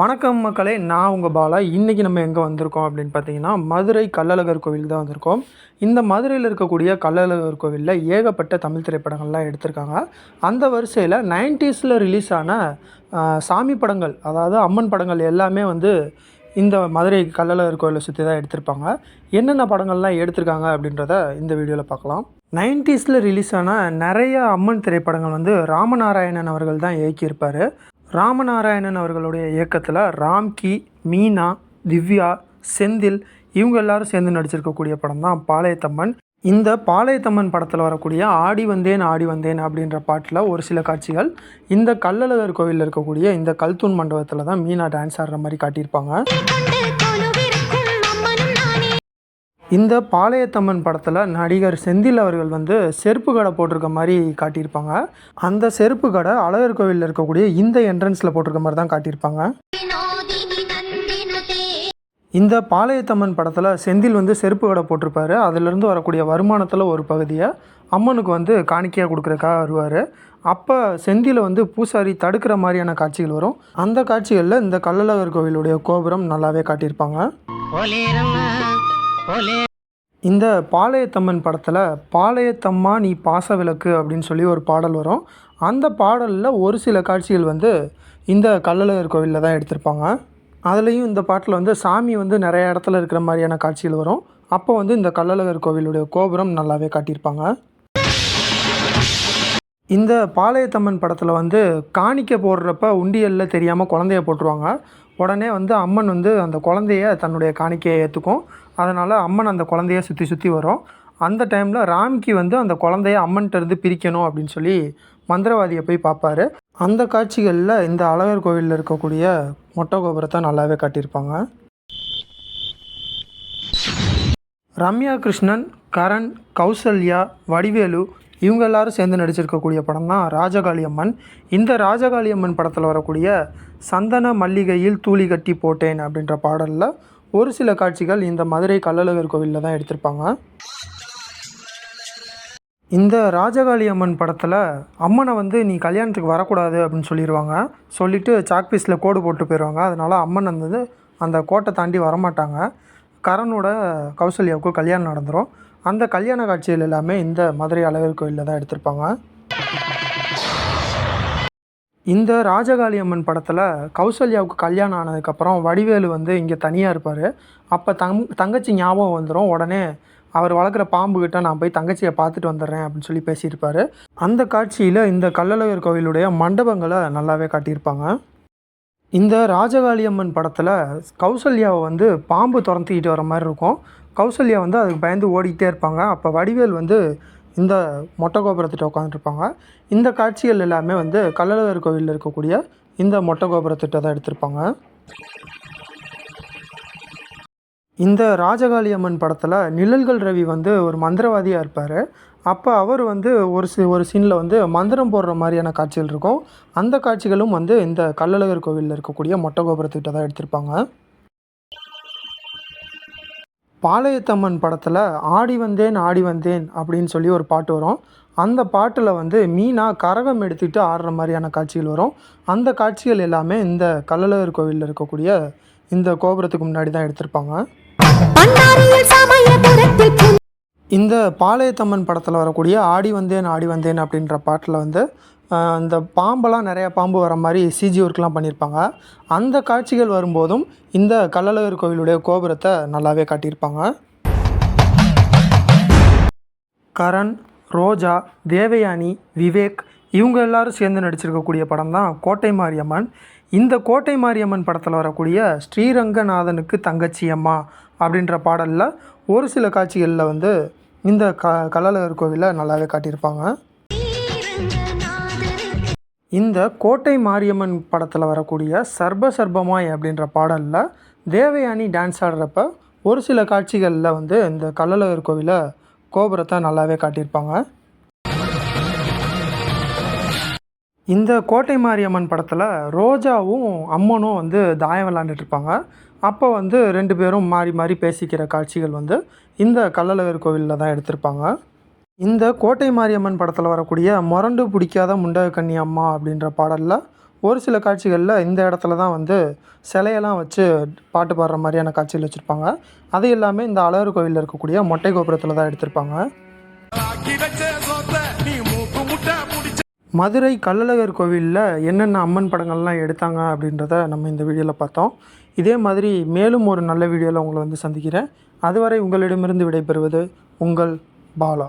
வணக்கம் மக்களே நான் உங்கள் பாலா. இன்றைக்கி நம்ம எங்கே வந்திருக்கோம் அப்படின்னு பார்த்தீங்கன்னா மதுரை கள்ளழகர் கோவில் தான் வந்திருக்கோம். இந்த மதுரையில் இருக்கக்கூடிய கள்ளழகர் கோவிலில் ஏகப்பட்ட தமிழ் திரைப்படங்கள்லாம் எடுத்திருக்காங்க. அந்த வரிசையில் நைன்டிஸில் ரிலீஸ் ஆன சாமி படங்கள் அதாவது அம்மன் படங்கள் எல்லாமே வந்து இந்த மதுரை கள்ளழகர் கோவிலை சுற்றி தான் எடுத்திருப்பாங்க. என்னென்ன படங்கள்லாம் எடுத்திருக்காங்க அப்படின்றத இந்த வீடியோவில் பார்க்கலாம் நைன்டிஸில் ரிலீஸ் ஆன நிறைய அம்மன் திரைப்படங்கள் வந்து ராமநாராயணன் அவர்கள் தான் இயக்கியிருப்பார். ராமநாராயணன் அவர்களுடைய இயக்கத்தில் ராம்கி மீனா திவ்யா செந்தில் இவங்க எல்லாரும் சேர்ந்து நடிச்சிருக்கக்கூடிய படம் தான் பாளையத்தம்மன். இந்த பாளையத்தம்மன் படத்தில் வரக்கூடிய ஆடி வந்தேன் ஆடி வந்தேன் அப்படின்ற பாட்டில் ஒரு சில காட்சிகள் இந்த கல்லழகர் கோவிலில் இருக்கக்கூடிய இந்த கல்தூன் மண்டபத்தில் தான் மீனா டான்ஸ் ஆடுற மாதிரி காட்டியிருப்பாங்க. இந்த பாளையத்தம்மன் படத்தில் நடிகர் செந்தில் அவர்கள் வந்து செருப்பு கடை போட்டிருக்க மாதிரி காட்டியிருப்பாங்க. அந்த செருப்பு கடை அழகர் கோவிலில் இருக்கக்கூடிய இந்த என்ட்ரன்ஸில் போட்டிருக்க மாதிரி தான் காட்டியிருப்பாங்க. இந்த பாளையத்தம்மன் படத்தில் செந்தில் வந்து செருப்பு கடை போட்டிருப்பாரு. அதிலிருந்து வரக்கூடிய வருமானத்தில் ஒரு பகுதியை அம்மனுக்கு வந்து காணிக்கையாக கொடுக்குறக்காக வருவார். அப்போ செந்தியில் வந்து பூசாரி தடுக்கிற மாதிரியான காட்சிகள் வரும். அந்த காட்சிகளில் இந்த கள்ளழகர் கோவிலுடைய கோபுரம் நல்லாவே காட்டியிருப்பாங்க. இந்த பாளையத்தம்மன் படத்தில் பாளையத்தம்மா நீ பாச விளக்கு அப்படின்னு சொல்லி ஒரு பாடல் வரும். அந்த பாடலில் ஒரு சில காட்சிகள் வந்து இந்த கள்ளழகர் கோவிலில் தான் எடுத்திருப்பாங்க. அதுலேயும் இந்த பாட்டில் வந்து சாமி வந்து நிறைய இடத்துல இருக்கிற மாதிரியான காட்சிகள் வரும். அப்போ வந்து இந்த கள்ளழகர் கோவிலுடைய கோபுரம் நல்லாவே காட்டியிருப்பாங்க. இந்த பாளையத்தம்மன் படத்தில் வந்து காணிக்கை போடுறப்ப உண்டியலில் தெரியாமல் குழந்தைய போட்டுருவாங்க. உடனே வந்து அம்மன் வந்து அந்த குழந்தைய தன்னுடைய காணிக்கையை ஏற்றுக்கும் அதனால் அம்மன் அந்த குழந்தைய சுற்றி சுற்றி வரும். அந்த டைமில் ராம்கி வந்து அந்த குழந்தைய அம்மன்கிட்டருந்து பிரிக்கணும் அப்படின்னு சொல்லி மந்திரவாதியை போய் பார்ப்பாரு. அந்த காட்சிகளில் இந்த அழகர் கோவிலில் இருக்கக்கூடிய மொட்டை கோபுரத்தை நல்லாவே காட்டியிருப்பாங்க. ரம்யா கிருஷ்ணன் கரண் கௌசல்யா வடிவேலு இவங்க எல்லாரும் சேர்ந்து நடிச்சிருக்கக்கூடிய படம் தான் ராஜகாளி அம்மன். இந்த ராஜகாளி அம்மன் படத்தில் வரக்கூடிய சந்தன மல்லிகையில் தூளி கட்டி போட்டேன் அப்படின்ற பாடலில் ஒரு சில காட்சிகள் இந்த மதுரை கள்ளழகர் கோவிலில் தான் எடுத்திருப்பாங்க. இந்த ராஜகாளி அம்மன் படத்தில் அம்மனை வந்து நீ கல்யாணத்துக்கு வரக்கூடாது அப்படின்னு சொல்லிடுவாங்க சொல்லிவிட்டு சாக்பீஸில் கோடு போட்டு போயிடுவாங்க அதனால் அம்மன் வந்து அந்த கோட்டை தாண்டி வரமாட்டாங்க. கரனோட கௌசல்யாவுக்கு கல்யாணம் நடந்துடும் அந்த கல்யாண காட்சிகள் எல்லாமே இந்த மதுரை அழகர் கோயிலில் தான் எடுத்திருப்பாங்க. இந்த ராஜகாளி அம்மன் படத்தில் கௌசல்யாவுக்கு கல்யாணம் ஆனதுக்கப்புறம் வடிவேலு வந்து இங்கே தனியாக இருப்பார். அப்போ தங் தங்கச்சி ஞாபகம் வந்துடும் உடனே அவர் வளர்க்குற பாம்புக்கிட்ட நான் போய் தங்கச்சியை பார்த்துட்டு வந்துடுறேன் அப்படின்னு சொல்லி பேசியிருப்பார். அந்த காட்சியில் இந்த கள்ளழகர் கோவிலுடைய மண்டபங்களை நல்லாவே காட்டியிருப்பாங்க. இந்த ராஜகாளி அம்மன் படத்தில் கௌசல்யாவை வந்து பாம்பு துரத்திக்கிட்டு வர மாதிரி இருக்கும். கௌசல்யா வந்து அதுக்கு பயந்து ஓடிக்கிட்டே இருப்பாங்க. அப்போ வடிவேல் வந்து இந்த மொட்டை கோபுரத்திட்ட உட்காந்துருப்பாங்க இந்த காட்சிகள் எல்லாமே வந்து கள்ளழகர் கோவிலில் இருக்கக்கூடிய இந்த மொட்டை கோபுரத்திட்ட தான் எடுத்திருப்பாங்க. இந்த ராஜகாளி அம்மன் படத்தில் நிழல்கள் ரவி வந்து ஒரு மந்திரவாதியாக இருப்பார். அப்போ அவர் வந்து ஒரு சி ஒரு சீனில் வந்து மந்திரம் போடுற மாதிரியான காட்சிகள் இருக்கும். அந்த காட்சிகளும் வந்து இந்த கள்ளழகர் கோவிலில் இருக்கக்கூடிய மொட்டை கோபுரத்திட்ட தான் எடுத்திருப்பாங்க. பாளையத்தம்மன் படத்தில் ஆடி வந்தேன் ஆடி வந்தேன் அப்படின்னு சொல்லி ஒரு பாட்டு வரும். அந்த பாட்டில் வந்து மீனா கரகம் எடுத்துகிட்டு ஆடுற மாதிரியான காட்சிகள் வரும். அந்த காட்சிகள் எல்லாமே இந்த கள்ளழகர் கோவிலில் இருக்கக்கூடிய இந்த கோபுரத்துக்கு முன்னாடி தான் எடுத்திருப்பாங்க. இந்த பாளையத்தம்மன் படத்தில் வரக்கூடிய ஆடி வந்தேன் ஆடி வந்தேன் அப்படின்ற பாட்டில் வந்து இந்த பாம்பெல்லாம் நிறையா பாம்பு வர மாதிரி சிஜி ஒர்க்லாம் பண்ணியிருப்பாங்க. அந்த காட்சிகள் வரும்போதும் இந்த கள்ளழகர் கோவிலுடைய கோபுரத்தை நல்லாவே காட்டியிருப்பாங்க. கரண் ரோஜா தேவயானி விவேக் இவங்க எல்லாரும் சேர்ந்து நடிச்சிருக்கக்கூடிய படம் தான் கோட்டை மாரியம்மன். இந்த கோட்டை மாரியம்மன் படத்தில் வரக்கூடிய ஸ்ரீரங்கநாதனுக்கு தங்கச்சி அம்மா அப்படின்ற பாடலில் ஒரு சில காட்சிகளில் வந்து இந்த க கள்ளழகர் கோவிலை நல்லாவே காட்டியிருப்பாங்க. இந்த கோட்டை மாரியம்மன் படத்தில் வரக்கூடிய சர்ப சர்பமாய் அப்படின்ற பாடலில் தேவயானி டான்ஸ் ஆடுறப்ப ஒரு சில காட்சிகளில் வந்து இந்த கள்ளழகர் கோவிலை கோபுரத்தை நல்லாவே காட்டியிருப்பாங்க. இந்த கோட்டை மாரியம்மன் படத்தில் ரோஜாவும் அம்மனும் வந்து தாயம் விளாண்டுட்டு இருப்பாங்க. அப்போ வந்து ரெண்டு பேரும் மாறி மாறி பேசிக்கிற காட்சிகள் வந்து இந்த கள்ளழகர் கோவிலில் தான் எடுத்திருப்பாங்க. இந்த கோட்டை மாரியம்மன் படத்தில் வரக்கூடிய மொரண்டு பிடிக்காத முண்டக கன்னி அம்மா அப்படின்ற பாடலில் ஒரு சில காட்சிகளில் இந்த இடத்துல தான் வந்து சிலையெல்லாம் வச்சு பாட்டு பாடுற மாதிரியான காட்சிகள் வச்சுருப்பாங்க. அது எல்லாமே இந்த அழகர் கோவிலில் இருக்கக்கூடிய மொட்டை கோபுரத்தில் தான் எடுத்திருப்பாங்க. மதுரை கள்ளழகர் கோவிலில் என்னென்ன அம்மன் படங்கள்லாம் எடுத்தாங்க அப்படின்றத நம்ம இந்த வீடியோவில் பார்த்தோம். இதே மாதிரி மேலும் ஒரு நல்ல வீடியோவில் உங்களை வந்து சந்திக்கிறேன். அதுவரை உங்களிடமிருந்து விடைபெறுவது உங்கள் பாலா.